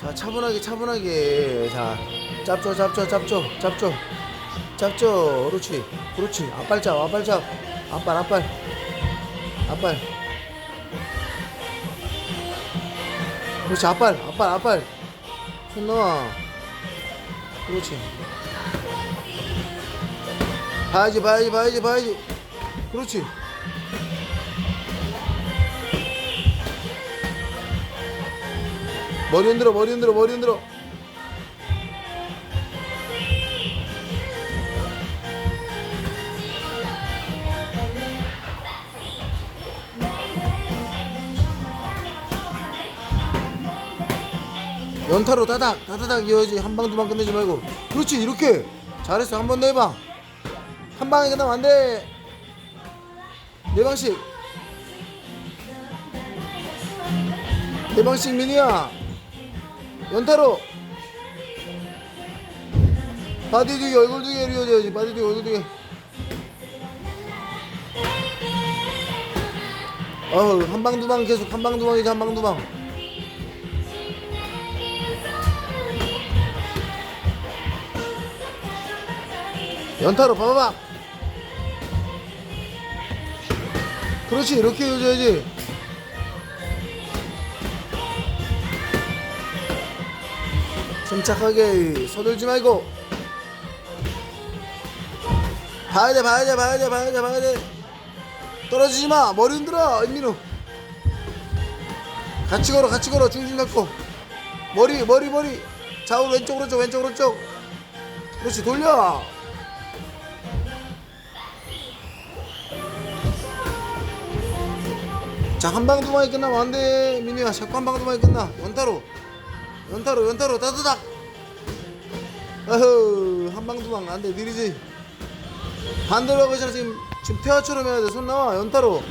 자 차분하게 차분하게. 자 잡죠 잡죠 잡죠 잡죠. 잡죠 그렇지 그렇지. 앞발 잡 앞발 잡. 앞발 앞발. 앞발. 그렇지 앞발 앞발 앞발. 손 넣어. 그렇지. 봐야지 봐야지 봐야지 봐야지. 그렇지 머리 흔들어 머리 흔들어 머리 흔들어. 연타로 따닥 따다닥 이어야지. 한 방 두 방 끝내지 말고. 그렇지 이렇게. 잘했어. 한번더 해봐. 한 방에 끝나면 안돼. 네 방씩. 네 방씩 미니야 연타로. 바디 뒤에 얼굴 뒤에 이어져야지 바디 뒤에 얼굴 뒤에 어우 한방 두방 계속 한방 두 방이지 한방 두방. 연타로 봐봐봐. 그렇지 이렇게 해줘야지 침착하게 서들지 말고. 봐야 돼 봐야 돼 봐야 돼 봐야 돼 봐야 돼. 떨어지지 마 머리 흔들어 임민우. 같이 걸어 같이 걸어 중심 잡고. 머리 머리 머리. 좌우로 왼쪽 오른쪽 왼쪽 오른쪽. 그렇지 돌려. 자 한방두 방이 끝나면 안 돼. 민우야 자꾸 한방두 방이 끝나. 연타로 연타로 연타로 따다닥 어허 한방두방 안돼 느리지. 반대로 하고 있잖아 지금 지금 태화처럼 해야 돼 손 나와 연타로